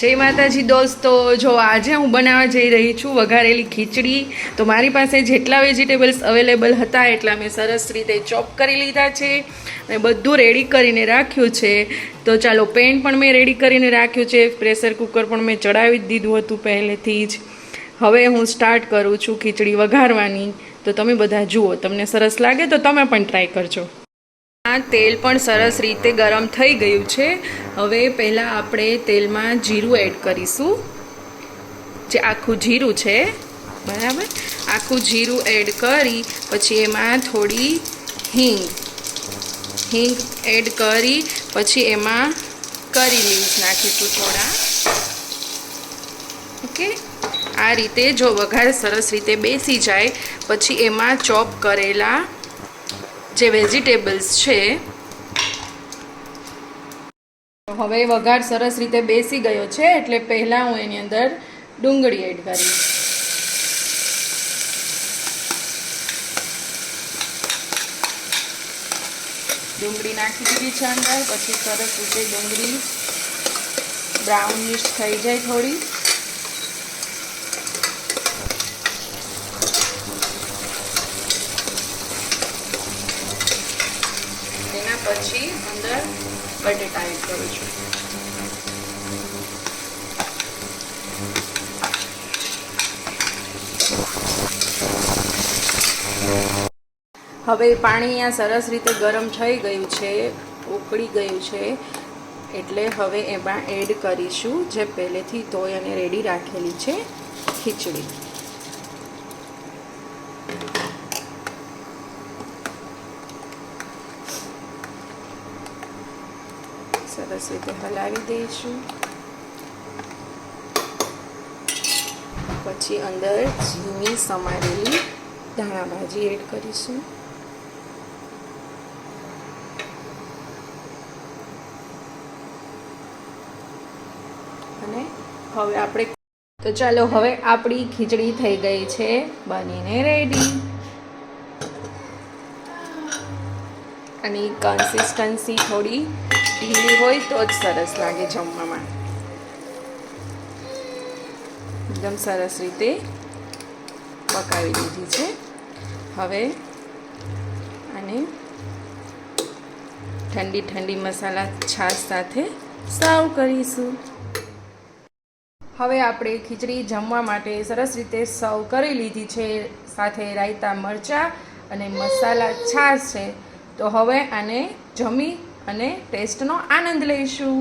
જય માતાજી દોસ્તો, જો આજે હું બનાવવા જઈ રહી છું વઘારેલી ખીચડી, તો મારી પાસે જેટલા વેજીટેબલ્સ અવેલેબલ હતા એટલા મેં સરસ રીતે ચોપ કરી લીધા છે અને બધું રેડી કરીને રાખ્યું છે. તો ચાલો, પેન પણ મેં રેડી કરીને રાખ્યું છે, પ્રેશર કુકર પણ મેં ચડાવી જ દીધું હતું પહેલેથી જ. હવે હું સ્ટાર્ટ કરું છું ખીચડી વઘારવાની. તો તમે બધા જુઓ, તમને સરસ લાગે તો તમે પણ ટ્રાય કરજો. તેલ પણ સરસ રીતે ગરમ થઈ ગયું છે. હવે પહેલાં આપણે તેલમાં જીરું એડ કરીશું. જે આખું જીરું છે. બરાબર? આખું જીરું એડ કરી, પછી એમાં થોડી હિંગ. હિંગ એડ કરી, પછી એમાં કરી લીવ્સ નાખીશું થોડા. ઓકે? આ રીતે જો વઘાર સરસ રીતે બેસી જાય, પછી એમાં ચોપ કરેલા જે વેજીટેબલ્સ છે. હવે વઘાર સરસ રીતે બેસી ગયો છે, એટલે પહેલાં હું એની અંદર ડુંગળી એડ કરીશ. ડુંગળી નાખી દીધી છે અંદર, પછી સરસ રીતે ડુંગળી બ્રાઉનિશ થઈ જાય થોડી એના પછી અંદર બટેટા એડ કરું છું. હવે પાણી અહીંયા સરસ રીતે ગરમ થઈ ગયું છે, ઉકળી ગયું છે, એટલે હવે એમાં એડ કરીશું જે પહેલેથી ધોઈ અને રેડી રાખેલી છે ખીચડી. સરસ રીતે હલાવી દઈશું પછી અંદર ઝીણી સમારેલી ધાણા ભાજી એડ કરીશું અને હવે આપણે તો ચાલો, હવે આપણી ખીચડી થઈ ગઈ છે. બનીને રેડી અને કન્સિસ્ટન્સી થોડી ઢીલી હોય તો જ સરસ લાગે જમવામાં. એકદમ સરસ રીતે પકાવી દીધી છે. હવે આને ઠંડી ઠંડી મસાલા છાશ સાથે સર્વ કરીશું. હવે આપણે ખીચડી જમવા માટે સરસ રીતે સર્વ કરી લીધી છે. સાથે રાયતા મરચાં અને મસાલા છાશ છે. તો હવે આને જમી અને ટેસ્ટનો આનંદ લઈશું.